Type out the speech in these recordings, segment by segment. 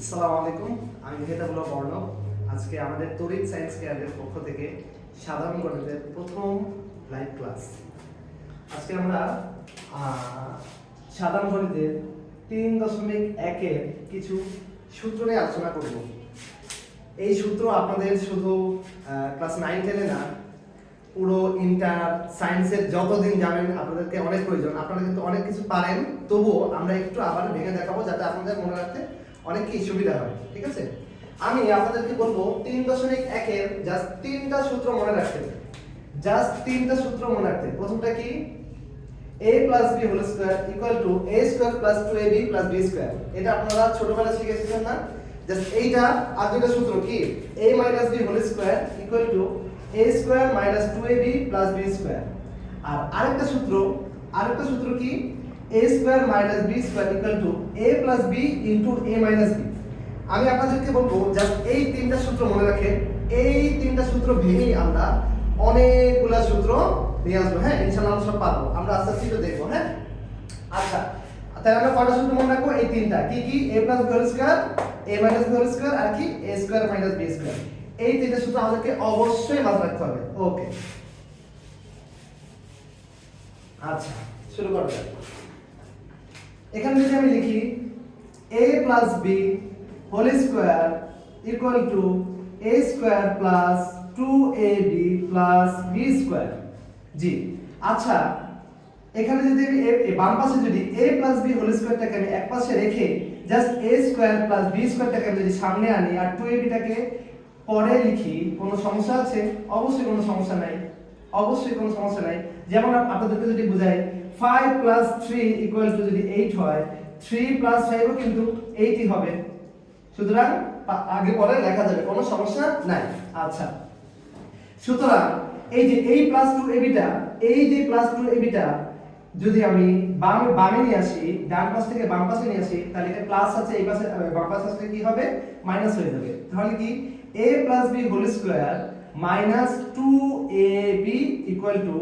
আসসালামু আলাইকুম। আমি মেহতাবুল্লাহ বর্ণব আজকে আমাদের তরিত সায়েন্স কেয়ারের পক্ষ থেকে সাধারণ গণিতের প্রথম লাইভ ক্লাস আজকে আমরা সাধারণ গণিতের তিন দশমিক একের কিছু সূত্র নিয়ে আলোচনা করব। এই সূত্র আপনাদের শুধু ক্লাস নাইন টেনে না, পুরো ইন্টার সায়েন্সের যতদিন যাবেন আপনাদেরকে অনেক প্রয়োজন। আপনারা কিন্তু অনেক কিছু পারেন, তবুও আমরা একটু আবার ভেঙে দেখাবো যাতে আপনাদের মনে রাখতে অনেক কি সুবিধা হয় ঠিক আছে? আমি আপনাদেরকে বলব তিন দশমিক একের জাস্ট তিনটা সূত্র মনে রাখতে জাস্ট তিনটা সূত্র মনে রাখতে প্রথমটা কি? a plus b whole square equal to a square plus 2ab plus b square এটা আপনারা ছোটবেলা শিখে এসেছেন না? জাস্ট এইটা আর দুটো সূত্র কি? a minus b whole square equal to a square minus 2ab plus b square আর আরেকটা সূত্র আরেকটা সূত্র কি? A square minus b square equal to a plus b into a minus b. আমি আপনাদেরকে বলব জাস্ট এই তিনটা সূত্র মনে রাখেন। এই তিনটা সূত্র ভেঙেই আমরা অনেকগুলা সূত্র নিয়ে আসব। হ্যাঁ ইনশাআল্লাহ আমরা সব পারব। আমরা আস্তে আস্তে দেখব হ্যাঁ? আচ্ছা তাহলে আমরা কয়টা সূত্র মনে রাখব? এই তিনটা। কি কি? A plus whole square a minus whole square আর কি? A square minus b square এই তিনটা সূত্র আমাদেরকে অবশ্যই মাথায় রাখতে হবে। ওকে আচ্ছা শুরু করা যাক। এখানে যদি আমি লিখি, a plus b whole square equal to a square plus 2ab plus b square জি। আচ্ছা এখানে যদি আমি এ- এ বাম পাশে যদি a প্লাস b হোল স্কয়ারটাকে আমি এক পাশে রেখে just a square plus b স্কয়ারটাকে আমি যদি সামনে আনি আর 2ab টাকে পরে লিখি, কোনো সমস্যা আছে? অবশ্যই কোনো সমস্যা নাই। অবশ্যই কোনো সমস্যা নাই। যেমন আপনাদেরকে যদি বুঝাই 5 প্লাস 3 ইকুয়াল টু যদি 8 হয় 3 প্লাস 5 ও কিন্তু 8ই হবে। সুতরাং আগে পরে লেখা যাবে, কোনো সমস্যা নাই। আচ্ছা। সুতরাং, এই যে এই প্লাস টু এবিটা এই যে প্লাস টু এবিটা যদি আমি বাম, বামে নিয়ে আসি, ডান পাশ থেকে বাম পাশে নিয়ে আসি, তাহলে এটা প্লাস আছে, এই পাশে বাম পাশে আসলে কি হবে? মাইনাস হয়ে যাবে। তাহলে কি? A plus b whole square minus two a b equal to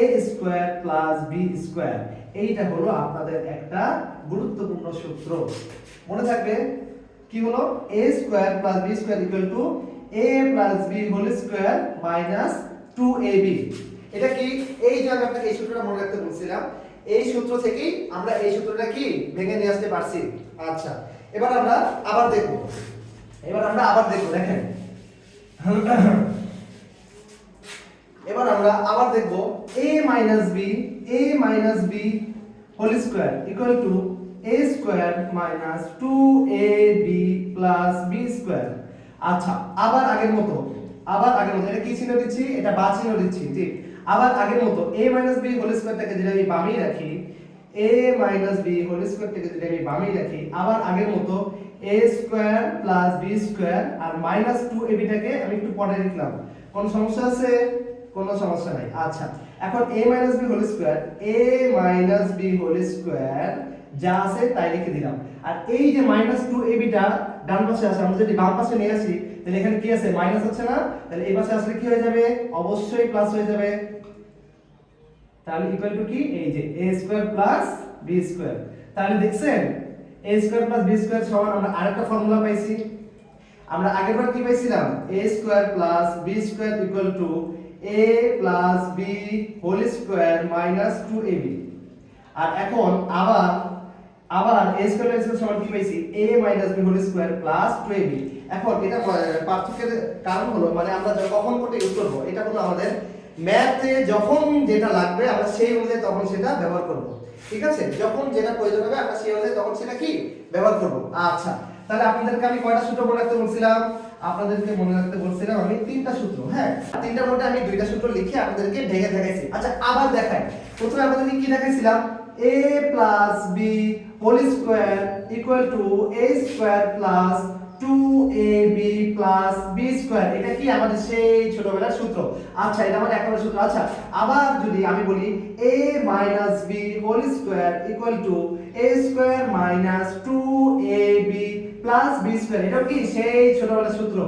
a square plus b square এইটা হলো আপনাদের একটা গুরুত্বপূর্ণ সূত্র। মনে থাকবে? কি হলো? a square plus b square equal to a plus b whole square minus 2ab এটা কি? এই যে আমি আপনাকে এই সূত্রটা মনে রাখতে বলছিলাম, এই সূত্র থেকেই আমরা এই সূত্রটা কি ভেঙে নিয়ে আসতে পারছি? আচ্ছা এবার আমরা আবার দেখব। এবার আমরা আবার দেখব, দেখেন। এবার আমরা আবার দেখব a minus b, a minus b whole square equal to a square minus 2ab plus b square আচ্ছা আবার আগের মতো, আবার আগের মতো, এটা কি চিহ্ন দিচ্ছি? এটা বা চিহ্ন দিচ্ছি, ঠিক। আবার আগের মতো, a মাইনাস b হোল স্কয়ারটাকে যদি আমি বামিয়ে রাখি, a মাইনাস b হোল স্কয়ারটাকে যদি আমি বামিয়ে রাখি, আবার আগের মতো, a square plus b square R minus 2ab টাকে আমি একটু পরে লিখলাম। কোন সমস্যা আছে? কোনো সমস্যা নাই। আচ্ছা এখন a minus b whole square a minus b whole square যা আছে তাই লিখে দিলাম। আর এই যে মাইনাস টু এ বিটা ডান পাশে আছে, আমরা যদি বাম পাশে নিয়ে আসি, তাহলে এখানে কি আছে? মাইনাস হচ্ছে না? তাহলে এই পাশে আসলে কি হয়ে যাবে? অবশ্যই প্লাস হয়ে যাবে। তাহলে ইকুয়াল টু কি? এই যে a square plus b square তাহলে দেখছেন, a square plus b square সমান আমরা আরেকটা ফর্মুলা পাইছি। আমরা আগেরবার কি পাইছিলাম? A square plus b square equal to a plus b whole square minus 2ab আর এখন আবার আবার a স্কয়ার b সমান কি পাইছি? A minus b whole square plus 2ab এখন এটা পার্থক্যের কারণ হলো মানে আমরা কখন কোটে ইউজ করব, এটা হলো আমাদের ম্যাথে যখন যেটা লাগবে, আমরা সেই অনুযায়ী তখন সেটা ব্যবহার করব। ঠিক আছে? যখন যেটা প্রয়োজন হবে, আমরা সেই অনুযায়ী তখন সেটা কি? ব্যবহার করব। আচ্ছা তাহলে আপনাদেরকে আমি কয়টা সূত্র মনে রাখতে বলছিলাম? আপনাদেরকে মনে রাখতে বলছিলাম আমি তিনটা সূত্র হ্যাঁ? তিনটার মধ্যে আমি দুইটা সূত্র লিখে আপনাদেরকে ভেঙে দেখাইছি। আচ্ছা আবার দেখাই। প্রথমে আপনাদেরকে কি দেখাইছিলাম? A plus b whole square equal to a square plus 2ab plus b square এটা কি আমাদের সেই ছোটবেলার সূত্র? আচ্ছা এটা আমার এক নম্বর সূত্র। আচ্ছা আবার যদি আমি বলি a minus b whole square equal to a square minus 2ab plus b square এটা কি? সেই ছোটবেলার সূত্র।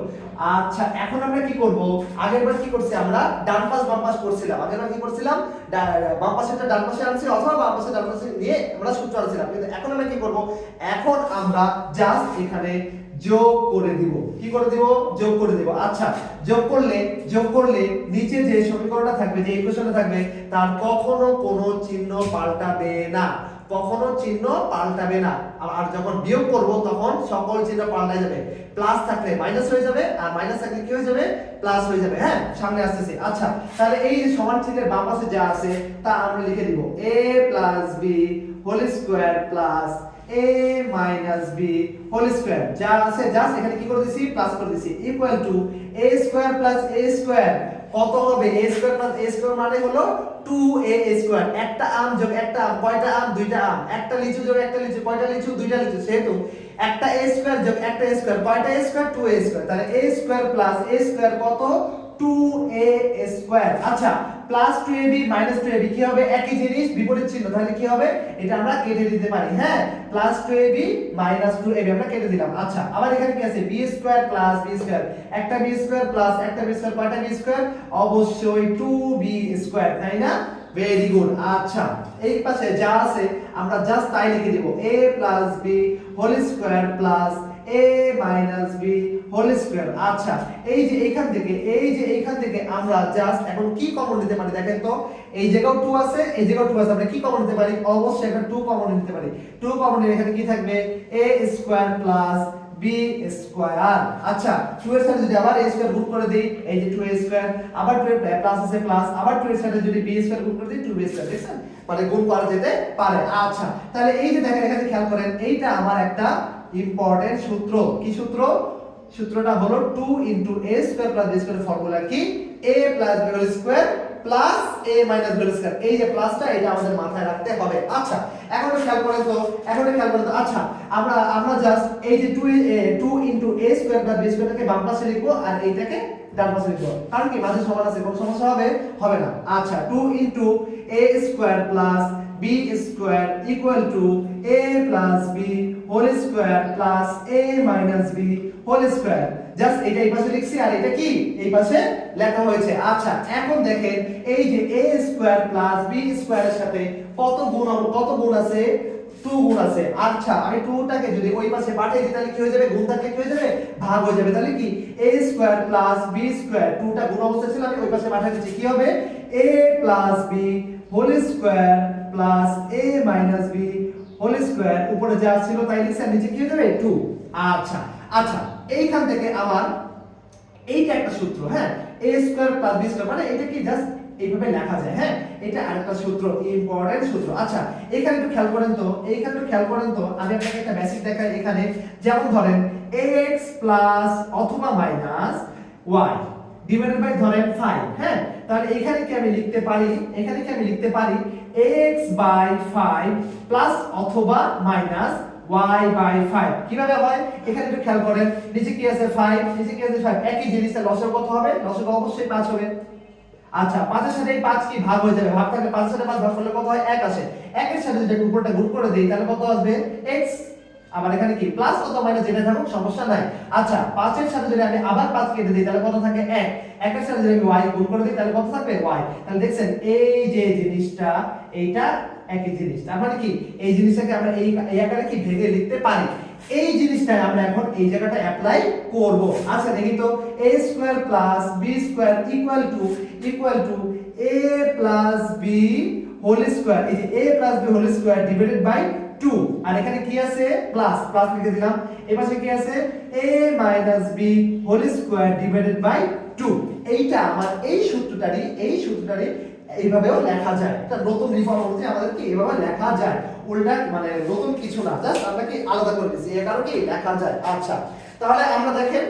আচ্ছা এখন আমরা কি করব? আগেরবার কি করছি আমরা? ডান পাশ, বাম পাশ করছিলাম। আগেরবার কি করছিলাম? বাম পাশেরটা ডান পাশে আনছি, অথবা বাম পাশে ডান পাশে নিয়ে আমরা সূত্র আনছিলাম। কিন্তু এখন আমরা কি করব? এখন আমরা জাস্ট এখানে যোগ করে দিব। কি করে দিব? যোগ করে দিব। আচ্ছা যোগ করলে যোগ করলে নিচে যে সমীকরণটা থাকবে, যে ইকুয়েশনটা থাকবে, তার কখনো কোনো চিহ্ন পাল্টাবে না। কখনো চিহ্ন পাল্টাবে না। আর- যখন বিয়োগ করব, তখন সকল চিহ্ন পাল্টায় যাবে। প্লাস থাকলে মাইনাস হয়ে যাবে, আর মাইনাস থাকলে কি হয়ে যাবে? প্লাস হয়ে যাবে। হ্যাঁ সামনে আসতেছে। আচ্ছা তাহলে এই যে সমান চিহ্নের বাম পাশে যা আছে, তা আমরা লিখে দিব a plus b whole square plus a minus b whole square যা আছে জাস্ট এখানে কি করে দিছি? প্লাস করে দিছি। Equal to a square plus a square কত হবে? A square plus a square মানে হলো 2a স্কোয়ার একটা আম যোগ একটা আম। কয়টা আম? দুইটা আম। একটা লিচু যোগ একটা লিচু। কয়টা লিচু? দুইটা লিচু। সেহেতু একটা a স্কোয়ার যোগ একটা a স্কোয়ার কয়টা a স্কোয়ার 2a স্কোয়ার তাহলে a square plus a square কত? 2a স্কোয়ার আচ্ছা প্লাস 2ab মাইনাস 2ab কি হবে? একই জিনিস, বিপরীত চিহ্ন। তাহলে কি হবে? এটা আমরা কেটে দিতে পারি হ্যাঁ? প্লাস 2ab মাইনাস 2ab আমরা কেটে দিলাম। আচ্ছা আবার এখানে কি আছে? B square plus b square একটা b স্কয়ার প্লাস একটা b স্কয়ার কয়টা b স্কয়ার অবশ্যই 2b স্কয়ার তাই না? ভেরি গুড আচ্ছা এই পাশে যা আছে, আমরা জাস্ট তাই লিখে দিব। A plus b whole square plus a minus b whole square আচ্ছা এই যে এইখান থেকে, এই যে এইখান থেকে আমরা জাস্ট এখন কি কমন নিতে পারি দেখেন তো? এই জায়গাও 2 আছে, এই জায়গাও 2 আছে, আমরা কি কমন নিতে পারি? অবশ্যই এখানে 2 কমন নিতে পারি। 2 কমন এখানে কি থাকবে? A square plus b square আচ্ছা 2 এর সাথে যদি আবার a স্কয়ার গুণ করে দেই, এই যে 2a স্কয়ার আবার 2 এর প্লাস আছে প্লাস আবার 2 এর সাথে যদি b স্কয়ার গুণ করে দেই 2b স্কয়ার দেখছেন? মানে গুণ করা যেতে পারে। আচ্ছা তাহলে এই যে দেখেন, এখানে খেয়াল করেন, এইটা আমার একটা ইম্পর্টেন্ট সূত্র, কি সূত্র? সূত্রটা হলো 2 into a square plus b square formula কি? a plus b whole plus a minus square এই যে প্লাসটা এটা আমাদের মাথায় রাখতে হবে। আচ্ছা এখন খেয়াল করেন তো, এখন খেয়াল করেন তো। আচ্ছা আমরা আমরা জাস্ট এই যে 2 2 ইনটু a স্কয়ার প্লাস স্কয়ারটাকে বাম পাশে লিখব আর এইটাকে ডান পাশে লিখব। কারণ কি, মাঝে সমান আছে, কোনো সমস্যা হবে হবে না। আচ্ছা 2 into a square plus b square equal to a plus b whole square plus a minus b whole square just এটা এই পাশে লিখছি, আর এটা কি? এই পাশে লেখা হয়েছে। আচ্ছা এখন দেখেন, এই যে a স্কয়ার প্লাস b স্কয়ারের সাথে কত গুণ কত গুণ আছে? 2 গুণ আছে। আচ্ছা আমি 2 টাকে যদি ওই পাশে পাঠিয়ে দিই, তাহলে কি হয়ে যাবে? গুণ থাকলে কি হয়ে যাবে? ভাগ হয়ে যাবে। তাহলে কি? a square plus b square 2 টা গুণ অবস্থা ছিল, আমি ওই পাশে পাঠিয়ে দিচ্ছি। কি হবে? a plus b whole square plus a minus b whole square উপরে যা ছিল তাই লিখছি নিচে কি হয়ে 2 আচ্ছা আচ্ছা এইখান থেকে আমার এইটা একটা সূত্র হ্যাঁ? A square plus b square মানে এটা কি জাস্ট এইভাবে লেখা যায় হ্যাঁ? এটা আরেকটা সূত্র ইম্পর্টেন্ট সূত্র। আচ্ছা এখানে একটু খেয়াল করেন তো, এইখানে একটু খেয়াল করেন তো, আমি আপনাকে একটা বেসিক দেখাই এখানে। যেমন ধরেন এক্স প্লাস অথবা মাইনাস y ডিভাইডেড বাই ধরেন 5 হ্যাঁ? তাহলে এখানে কি আমি লিখতে পারি? এখানে কি আমি লিখতে পারি? X বাই 5 প্লাস অথবা মাইনাস y বাই 5 কীভাবে হয়? এখানে একটু খেয়াল করেন। নিচে কি আছে 5 নিচে কি আছে 5 একই জিনিসের লসগু কত হবে? লসগু অবশ্যই 5 হবে। আচ্ছা পাঁচের সাথে এই পাঁচ কি ভাগ হয়ে যাবে? ভাগ থাকলে পাঁচের সাথে পাঁচ ভাগ করলে কত হয়? এক আসে। একের সাথে যদি উপরটা গুণ করে দিই, তাহলে কত আসবে? X আবার এখানে কি? প্লাস অথবা মাইনাস যেটা থাকুক, সমস্যা নাই। আচ্ছা পাঁচের সাথে যদি আমি আবার পাঁচ কেটে দিই, তাহলে কত থাকে? এক। একের সাথে যদি আমি ওয়াই গুণ করে দিই, তাহলে কত থাকবে? y তাহলে দেখছেন, এই যে জিনিসটা, এইটা একই জিনিস। তার মানে কি? এই জিনিসটাকে আমরা এই এই আকারে কি ভেঙে লিখতে পারি? এই জিনিসটা আমরা এখন এই জায়গাটা অ্যাপ্লাই করব। আচ্ছা দেখি তো। a square plus b square equal to equal to a plus b whole square এই যে a plus b whole square divided by 2 আর এখানে কি আছে? প্লাস প্লাস লিখে দিলাম। এই পাশে কি আছে? a minus b whole square divided by 2 এইটা আমার এই সূত্রটারই এই সূত্রটারই এইভাবেও লেখা যায়। এটা নতুন রিফর্ম অনুযায়ী আমাদেরকে এভাবে লেখা যায়। উল্টা মানে নতুন কিছু না, জাস্ট আমরা কি আলাদা করে দিচ্ছি এ কারণে কি লেখা যায়? আচ্ছা তাহলে আমরা দেখেন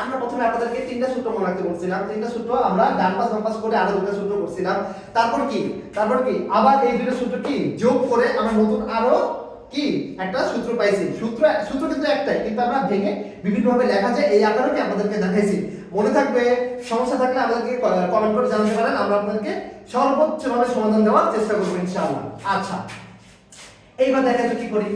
আমরা প্রথমে আপনাদেরকে তিনটা সূত্র মনে রাখতে বলছিলাম। তিনটা সূত্র আমরা ডান পাশ, বাম পাশ করে আরও দুটো সূত্র করছিলাম। তারপর কি? তারপর কি? আবার এই দুটো সূত্র কি? যোগ করে আমরা নতুন আরও কি? একটা সূত্র পাইছি। সূত্র সূত্র কিন্তু একটাই, কিন্তু আমরা ভেঙে বিভিন্ন ভাবে লেখা যায় এই আকারে আপনাদেরকে দেখাইছি। মনে থাকবে, সমস্যা থাকলে আমাদেরকে কমেন্ট করে জানাতে পারেন। আমরা আপনাদেরকে সর্বোচ্চ ভাবে সমাধান দেওয়ার চেষ্টা করব ইনশাআল্লাহ। আচ্ছা এইবার দেখা যাক কি করি।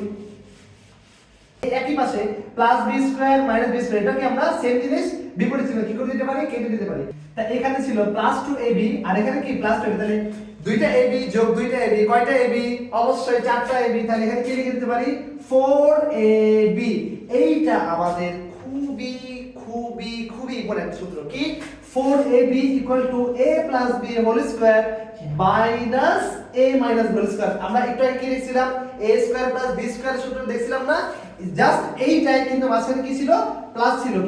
একই পাশে plus b square minus b square এটাকে আমরা সেম জিনিস বিপরীত চিহ্ন কি করে দিতে পারি? কেটে দিতে পারি। তা এখানে ছিল প্লাস টু এ বি আর এখানে কি প্লাস টু তাহলে দুইটা এ বি যোগ দুইটা এ বি কয়টা এ বি অবশ্যই চারটা এ বি তাহলে এখানে কি লিখে দিতে পারি? ফোর এ বি এইটা আমাদের খুবই খুবই খুবই ইম্পর্টেন্ট সূত্র। কি? Four a b equal to a plus b whole square minus a minus আমরা একটু আগে না? জাস্ট এইটাই কিন্তু মাঝখানে কি ছিল?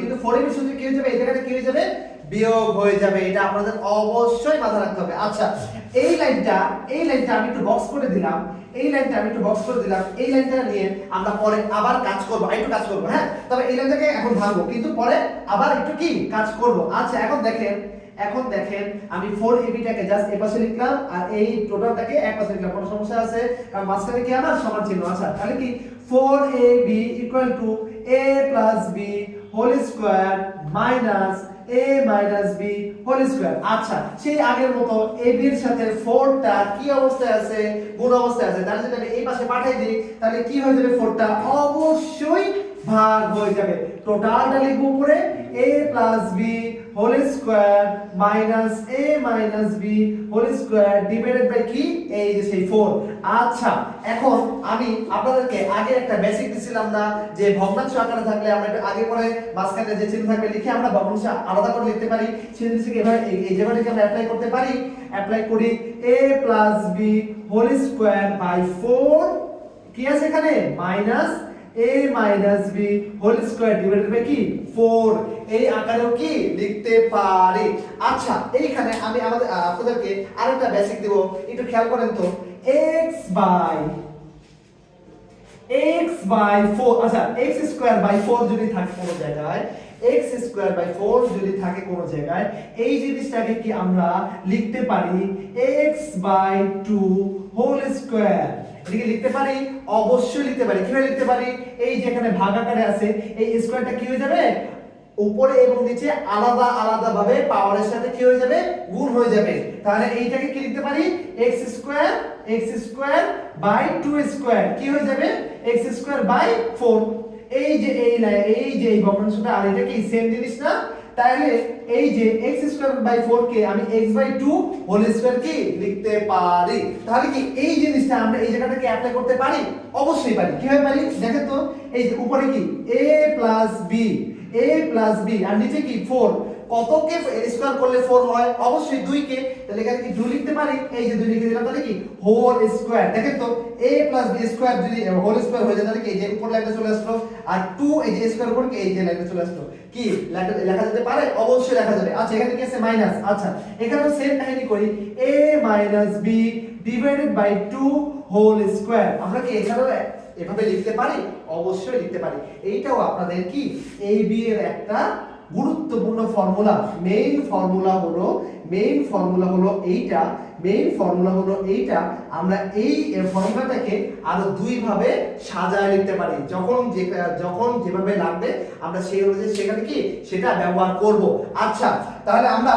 কিন্তু ফোর এ বি সূত্রে বিয়োগ হয়ে যাবে। এটা আপনাদের অবশ্যই মাথায় রাখতে হবে। আচ্ছা এই লাইনটা এই লাইনটা আমি একটু বক্স করে দিলাম। এই লাইনটা আমি একটু বক্স করে দিলাম। এই লাইনটা নিয়ে আমরা পরে আবার কাজ করব। একটু কাজ করব হ্যাঁ? তবে এই লাইনটাকে এখন ভাঙবো। কিন্তু পরে আবার একটু কি? কাজ করব। আচ্ছা এখন দেখেন এখন দেখেন, আমি 4 এবিটাকে জাস্ট এই পাশে লিখলাম, আর এই টোটালটাকে এক পাশে লিখলাম। কোনো সমস্যা আছে? কারণ মাঝখানে কি আমার? সমান চিহ্ন আচ্ছা তাহলে কি? 4ab equal to a plus b whole square minus a minus b whole square আচ্ছা সেই আগের মতো ab এর সাথে 4 টা কি অবস্থায় আছে? গুণ অবস্থায় আছে। তাহলে যদি আমি এই পাশে পাঠিয়ে দিই, তাহলে কি হয়ে যাবে? 4 টা অবশ্যই ভাগ হয়ে যাবে। টোটালটা লিখব উপরে a plus b whole square minus a minus b whole square divided by কি এই যে সেই 4 আচ্ছা এখন আমি আপনাদেরকে আগে একটা বেসিক দিছিলাম না যে ভগ্নাংশ আকারে থাকলে আমরা একটু আগে পরে মাঝখানে যে চিহ্ন থাকবে লিখে আমরা ভগ্নাংশ আলাদা করে লিখতে পারি। সেই জিনিসকে এভাবে, এই- জায়গাটাকে আমরা অ্যাপ্লাই করতে পারি। অ্যাপ্লাই করি a plus b whole square by 4 কি আছে এখানে? Minus a minus b whole square divided by কি 4 এই আকারেও কি লিখতে পারি? আচ্ছা এইখানে আমি আমাদের আপনাদেরকে আরেকটা বেসিক দেব। একটু খেয়াল করেন তো। x বাই x বাই 4 আচ্ছা x স্কয়ার বাই 4 যদি থাকে কোনো জায়গায়, x স্কয়ার বাই 4 যদি থাকে কোনো জায়গায়, এই জিনিসটাকে কি আমরা লিখতে পারি? x বাই 2 হোল স্কয়ার এটাকে লিখতে পারি? অবশ্যই লিখতে পারি। কীভাবে লিখতে পারি? এই যেখানে ভাগ আকারে আছে, এই স্কয়ারটা কি হয়ে যাবে? উপরে এবং নিচে আলাদা আলাদা ভাবে পাওয়ারের সাথে কি হয়ে যাবে? গুণ হয়ে যাবে। তাহলে এইটাকে কি লিখতে পারি? x square x square by 2 square কি হয়ে যাবে? x স্কয়ার বাই 4 এই যে এই লাই- এই যে এই ভগ্নাংশটা আর এটা কি সেম জিনিস না? তাহলে এই যে x স্কয়ার বাই 4 কে আমি x বাই 2 হোল স্কয়ার কি লিখতে পারি? তাহলে কি এই জিনিসটা আমরা এই জায়গাটাকে অ্যাপ্লাই করতে পারি? অবশ্যই পারি। কীভাবে পারি? দেখেন তো, এই যে উপরে কি? a plus b a plus b, আর নিচে কি? 4 কতকে স্কয়ার করলে 4 হয়? অবশ্যই 2 কে তাহলে এখানে কি 2 লিখতে পারি? এই যে 2 লিখে দিলাম, তাহলে কি? হোল স্কয়ার দেখেন তো, a প্লাস b স্কয়ার যদি হোল স্কয়ার হয়ে যায়, তাহলে কি? এই যে উপর লাইনটা চলে আসলো, আর 2 এই যে স্কয়ার উপর কি এই যে লাইনটা চলে আসলো। কি? লেখা যেতে পারে? অবশ্যই লেখা যাবে। আচ্ছা এখানে কি আছে? মাইনাস আচ্ছা এখানেও সেম কাহিনী করি। A minus b divided by 2 whole square আমরা কি এখানেও এভাবে লিখতে পারি? অবশ্যই লিখতে পারি। এইটাও আপনাদের কি? এই বি এর একটা গুরুত্বপূর্ণ ফর্মুলা মেইন ফর্মুলা হলো মেইন ফর্মুলা হলো এইটা মেইন ফর্মুলা হলো এইটা। আমরা এই ফর্মুলাটাকে আরও দুই ভাবে সাজায় লিখতে পারি। যখন যে, যখন যেভাবে লাগবে, আমরা সেই অনুযায়ী সেখানে কি? সেটা ব্যবহার করব। আচ্ছা তাহলে আমরা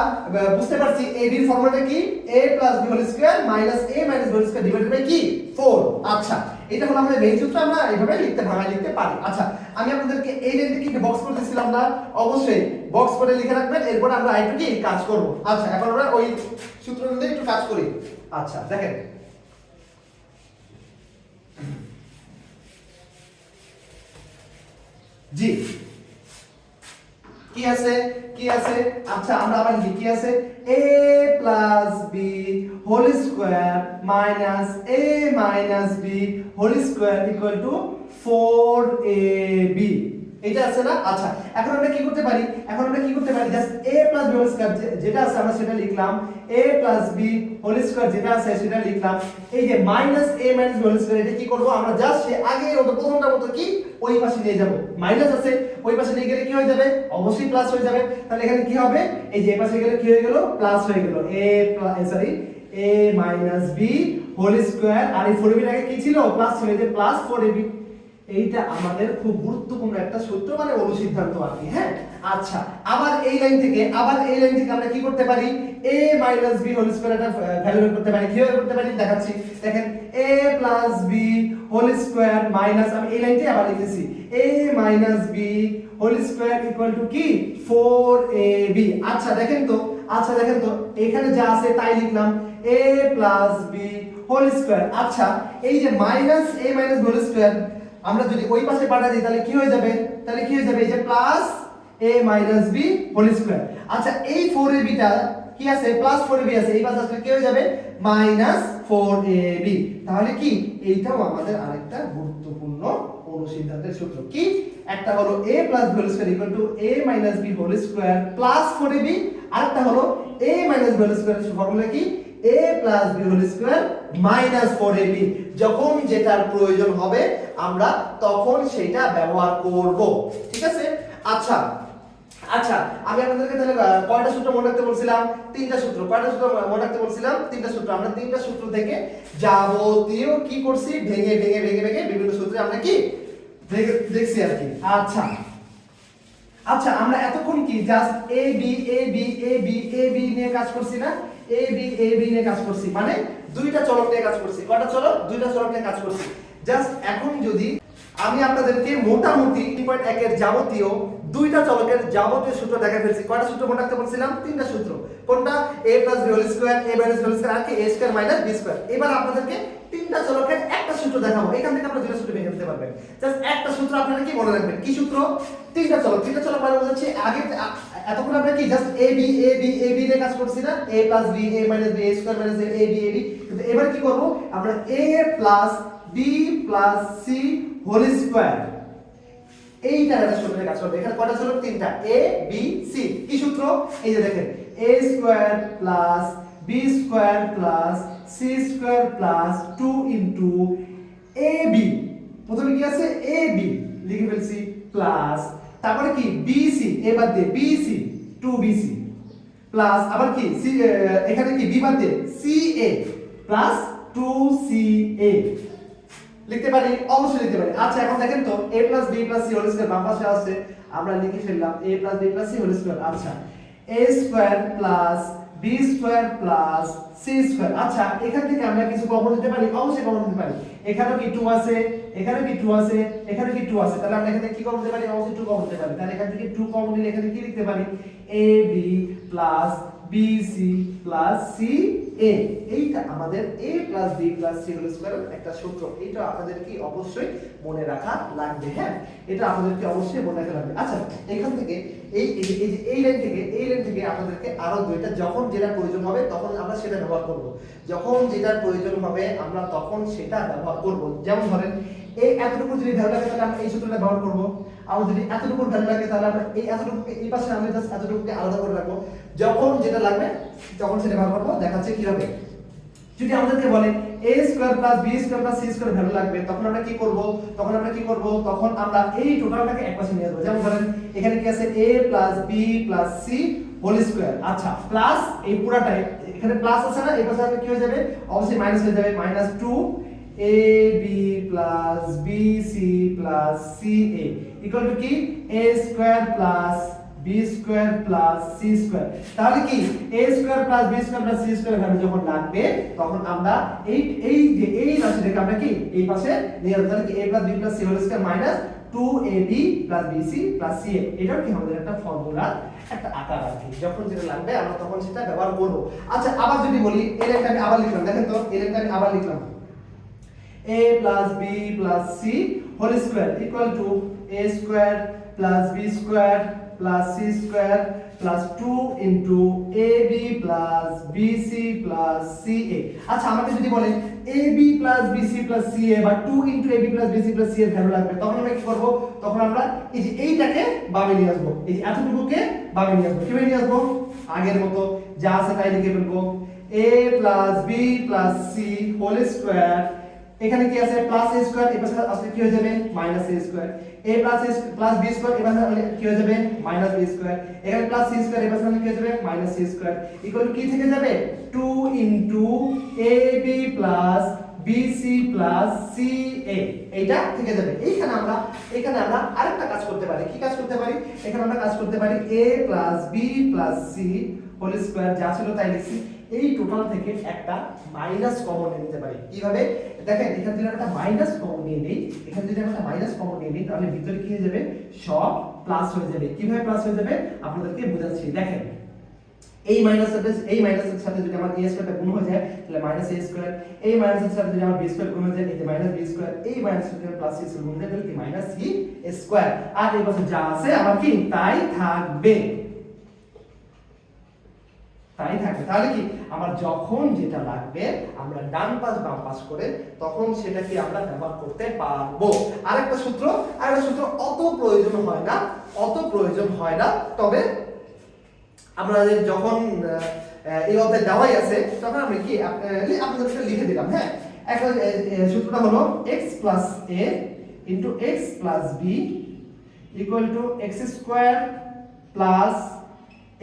বুঝতে পারছি এ বির ফর্মুলাটা কি? A plus b whole square minus a minus b whole square divided by কি? 4 আচ্ছা এটা হলো আমাদের মেইন সূত্র, আমরা এইভাবে লিখতে ভাঙা লিখতে পারি। আচ্ছা আমি আপনাদেরকে এই লাইনটা কি বক্স করে দিয়েছিলাম না? অবশ্যই বক্স করে লিখে রাখবেন, এরপর আমরা আরেকটু কি কাজ করব। আচ্ছা এখন আমরা ওই সূত্র অনুযায়ী একটু কাজ করি। আচ্ছা দেখেন। জি। কি আছে? কি আছে? আচ্ছা আমরা আবার লিখি, কি আছে? A plus b whole square minus a minus b whole square equal to 4ab এটা আছে না? আচ্ছা এখন আমরা কি করতে পারি? এখন আমরা কি করতে পারি? Just a plus b whole square যেটা আছে আমরা সেটা লিখলাম। A plus b whole square যেটা আছে সেটা লিখলাম। এই যে a b এটা কি করব? আমরা জাস্ট সে আগে মতো কি? ওই পাশে নিয়ে যাব। মাইনাস আছে, ওই পাশে নিয়ে গেলে কি হয়ে যাবে? অবশ্যই প্লাস হয়ে যাবে। তাহলে এখানে কি হবে? এই যে এই পাশে গেলে কি হয়ে গেল? প্লাস হয়ে গেল। A sorry a minus b whole square আর এই 4ab আগে কি ছিল? প্লাস ছিল। যে প্লাস 4ab এইটা আমাদের খুব গুরুত্বপূর্ণ একটা সূত্র মানে অনুসিদ্ধান্ত আর কি হ্যাঁ? আচ্ছা আবার এই লাইন থেকে, আবার এই লাইন থেকে আমরা কি করতে পারি? A b হোল স্কয়ার এটা ভ্যালু বের করতে পারি। কীভাবে করতে পারি? দেখাচ্ছি। দেখেন, a b whole square minus আমি এই লাইনটাই আবার লিখেছি। A minus B whole square equal to কি? ফোর এ বি আচ্ছা দেখেন তো আচ্ছা দেখেন তো, এখানে যা আছে তাই লিখলাম। A plus B whole square আচ্ছা এই যে minus A minus whole square আমরা যদি ওই পাশে পাঠা দিই, তাহলে কি হয়ে যাবে? তাহলে কি হয়ে যাবে? এই যে plus A minus B whole আচ্ছা এই ফোর এ বিটা কি আছে? প্লাস ফোর এ বি আছে। এই আসলে কি হয়ে যাবে? মাইনাস ফোর এ বি তাহলে কি? এইটাও আমাদের আরেকটা গুরুত্বপূর্ণ অনুসিদ্ধান্তের সূত্র। কি? একটা হলো a plus B whole square a minus B whole square plus four A B আরেকটা হলো a minus B square formula কি? A plus B whole square minus four A B যখন যেটার প্রয়োজন হবে, আমরা তখন সেটা ব্যবহার করব। ঠিক আছে? আচ্ছা আচ্ছা আমি আপনাদেরকে তাহলে কয়টা সূত্র মনে রাখতে বলছিলাম? তিনটা সূত্র। কয়টা সূত্র মনে রাখতে বলছিলাম? তিনটা সূত্র। আমরা তিনটা সূত্র থেকে যাবতীয় কি করছি? ভেঙে ভেঙে ভেঙে ভেঙে বিভিন্ন সূত্রে আমরা কি দেখছি আর কি। আচ্ছা। আচ্ছা আমরা এতক্ষণ কি just A B A B A B A B নিয়ে কাজ করছি না? এ বি এ বি নিয়ে কাজ করছি। মানে দুইটা চলক নিয়ে কাজ করছি। কয়টা চলক? দুইটা চলক নিয়ে কাজ করছি। জাস্ট এখন যদি আমি আপনাদেরকে মোটামুটি 3.1 এর যাবতীয় দুইটা চলকের যাবতীয় সূত্র দেখা ফেলছি। কয়টা সূত্র মনে রাখতে বলছিলাম তিনটা সূত্র। কোনটা a plus whole square minus b whole square আর কি a square minus b square এবার আপনাদেরকে তিনটা চলকের একটা সূত্র দেখাবো। এখান থেকে আপনারা দুইটা সূত্র বের করতে পারবেন। জাস্ট একটা সূত্র আপনারা কি মনে রাখবেন? কি সূত্র? তিনটা চলক। তিনটা চলক মানে বোঝাচ্ছে আগে এতক্ষণ আমরা কি just a b a b a b নিয়ে কাজ করছি না? A plus b, a minus b, a square minus a b a b কিন্তু এবার কি করব? আমরা a plus b plus c whole square এইটা একটা সূত্রে কাজ করবে এখানে কয়টা চলক তিনটা। A, b, c কি সূত্র? এই যে দেখেন, a square plus b square plus c square plus 2 into ab প্রথমে কি আছে? Ab লিখে ফেলছি প্লাস তারপরে কি? Bc এবার দিয়ে bc 2bc প্লাস আবার কি? C এখানে কি? B বাদ দিয়ে ca প্লাস 2ca লিখতে পারি? অবশ্যই লিখতে পারি। আচ্ছা এখন দেখেন তো, a plus b plus c whole square বাম পাশে আছে। আমরা লিখে ফেললাম a plus b plus c whole square আচ্ছা a square plus b square plus c square আচ্ছা এখান থেকে আমরা কিছু কমন দিতে পারি? অবশ্যই কমন দিতে পারি। এখানেও কি 2 আছে? এখানেও কি 2 আছে? এখানে কি 2 আছে? তাহলে আমরা এখানে কি কমন দিতে পারি? অবশ্যই 2 কমন দিতে পারি। তাহলে এখান থেকে 2 কমন নিলে এখানে কি লিখতে পারি? A, b plus BC plus CA এইটা আমাদের একটা সূত্র। এটা অবশ্যই মনে রাখা লাগবে হ্যাঁ? এটা আপনাদেরকে অবশ্যই মনে রাখা লাগবে। আচ্ছা এখান থেকে এই এই যে- এই লাইন থেকে, এই লাইন থেকে আপনাদেরকে আরও দুইটা, যখন যেটা প্রয়োজন হবে তখন আমরা সেটা ব্যবহার করব। যখন যেটার প্রয়োজন হবে আমরা তখন সেটা ব্যবহার করব। যেমন ধরেন এই এতটুকু যদি ভ্যালু লাগে তাহলে আমরা এই সূত্রটা ব্যবহার করব। আর যদি এতটুকু ভ্যালু লাগে তাহলে আমরা এই এতটুকুকে এই পাশে আমরা জাস্ট এতটুকুকে আলাদা করে রাখব। যখন যেটা লাগবে, তখন সেটা ব্যবহার করব। দেখাচ্ছে কীভাবে। যদি আমাদেরকে বলে a square plus b square plus c square value লাগবে, তখন আমরা কি করব? তখন আমরা কি করব? তখন আমরা এই টোটালটাকে এক পাশে নিয়ে আসব। যেমন ধরেন, এখানে কি আছে? a plus b plus c whole square আচ্ছা প্লাস এই পুরাটাই, এখানে প্লাস আছে না, এই পাশে কি হয়ে যাবে? অবশ্যই মাইনাস হয়ে যাবে minus 2 a, b plus b, c plus c, a. Equal to কি a square plus b square plus c square তাহলে কি? A square plus b square plus c square value যখন লাগবে, তখন আমরা এই এই যে এই রাশিটাকে আমরা কি? এই পাশে নিয়ে আসব তাহলে কি? A plus b plus c whole square minus 2ab plus bc plus ca এটাও কি আমাদের একটা ফর্মুলা একটা আকার কি। যখন যেটা লাগবে, আমরা তখন সেটা ব্যবহার করব। আচ্ছা আবার যদি বলি এই লাইনটা আমি আবার লিখলাম। দেখেন তো এই লাইনটা আমি আবার লিখলাম। A plus b plus c whole square equal to a square plus b square plus c square plus 2 into ab plus bc plus ca আচ্ছা আমাকে যদি বলে ab plus bc plus ca বা 2 into ab plus bc plus ca এর value লাগবে তখন আমরা কি করব তখন আমরা এই যে এইটাকে বামে নিয়ে আসব এই যে এতটুকুকে বামে নিয়ে আসব কীভাবে নিয়ে আসব আগের মতো যা আছে তাই লিখে ফেলব a plus b plus c whole square এখানে কি আছে? প্লাস a স্কয়ার পাশে আসলে কি হয়ে যাবে? Minus a square a plus plus b square আসলে কি হয়ে যাবে? মাইনাস b স্কয়ার এখানে প্লাস c স্কয়ার আসলে কি হয়ে যাবে? মাইনাস c স্কয়ার ইকুয়াল কি থেকে যাবে? 2 into ab plus bc plus ca এইটা থেকে যাবে। এইখানে আমরা, এখানে আমরা আরেকটা কাজ করতে পারি। কি কাজ করতে পারি? এখানে আমরা কাজ করতে পারি A plus B plus C whole square যা ছিল তাই লিখছি। এই টোটাল থেকে একটা মাইনাস কমন নিতে পারি। কীভাবে? দেখেন, এখান থেকে একটা মাইনাস কমন নিয়ে নিই। এখান থেকে একটা মাইনাস কমন নিয়ে নিই, তাহলে ভিতরে কি হয়ে যাবে? সব প্লাস হয়ে যাবে। কীভাবে প্লাস হয়ে যাবে? আপনাদেরকে বোঝাচ্ছি। দেখেন, এই মাইনাস সাথে এই মাইনাসের সাথে যদি আমার a স্কয়ারটা গুণ হয়ে যায়, তাহলে মাইনাস a স্কয়ার এই মাইনাসের সাথে যদি আমার b স্কয়ার গুণ হয়ে যায়, এই মাইনাস b স্কয়ার এই মাইনাস যদি প্লাস c স্কয়ার গুণ হয়ে যায়, তাহলে কি? মাইনাস c স্কয়ার আর এই পাশে যা আছে, আমার কি? তাই থাকবে। তাই থাকবে। তাহলে কি? আমার যখন যেটা লাগবে আমরা ডান পাশ বাম পাশ করে তখন সেটা কি আমরা ব্যবহার করতে পারব। আরেকটা সূত্র আরেকটা সূত্র অত প্রয়োজন হয় না অত প্রয়োজন হয় না। তবে আপনাদের যখন এই অধ্যায় দেওয়াই আছে তখন আমি কি আপ- আহ, লি- আপনাদেরকে লিখে দিলাম হ্যাঁ? আহ, সূত্রটা হলো x plus A into X plus B equal to X square plus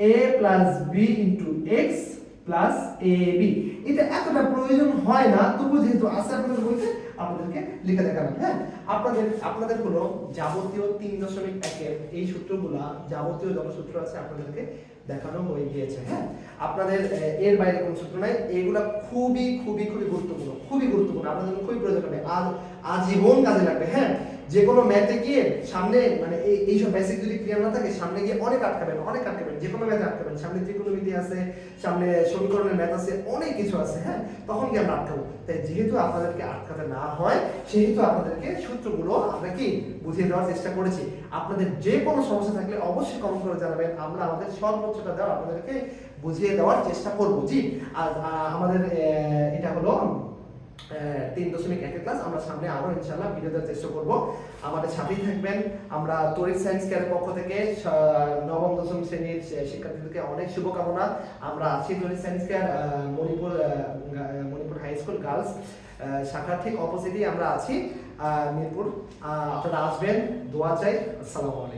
A plus B into X plus A B এটা এতটা প্রয়োজন হয় না, তবু যেহেতু আছে আপনাদের বইতে, আপনাদেরকে লিখে দেখালাম হ্যাঁ? আপনাদের আপনাদের হলো যাবতীয় তিন দশমিক একের এই সূত্রগুলা, যাবতীয় যত সূত্র আছে আপনাদেরকে দেখানো হয়ে গিয়েছে হ্যাঁ? আপনাদের এর বাইরে কোনো সূত্র নাই, এগুলা খুবই খুবই খুবই গুরুত্বপূর্ণ খুবই গুরুত্বপূর্ণ, আপনাদের খুবই প্রয়োজন হবে। আজ আজীবন কাজে লাগবে হ্যাঁ? যে কোনো ম্যাথে গিয়ে সামনে মানে এই, এইসব বেসিক যদি ক্লিয়ার না থাকে, সামনে গিয়ে অনেক আটকাবেন অনেক আটকাবেন যে কোনো ম্যাথে আটকাবেন। সামনে ত্রিকোণমিতি আছে, সামনে সমীকরণের ম্যাথ আছে, অনেক কিছু আছে হ্যাঁ? তখন কি আমরা আটকাবো। তাই যেহেতু আপনাদেরকে আটকাতে না হয়, সেহেতু আপনাদেরকে সূত্রগুলো আমরা কি বুঝিয়ে দেওয়ার চেষ্টা করেছি। আপনাদের যে কোনো সমস্যা থাকলে অবশ্যই কমেন্ট করে জানাবেন। আমরা আমাদের সর্বোচ্চটা দেওয়া আপনাদেরকে বুঝিয়ে দেওয়ার চেষ্টা করব, জি? আর আমাদের এটা হলো তিন দশমিক একের ক্লাস আমরা সামনে আরও ইনশাল্লাহ ভিডিও দেওয়ার চেষ্টা করব। আমাদের সাথেই থাকবেন। আমরা তরিত সায়েন্স কেয়ারের পক্ষ থেকে নবম, দশম শ্রেণির শিক্ষার্থীদেরকে অনেক শুভকামনা। আমরা আছি তরিত science care Manipur Manipur high school girls শাখার ঠিক অপোজিটই আমরা আছি মিরপুর। আপনারা আসবেন, দোয়া চাই। আসসালামু আলাইকুম।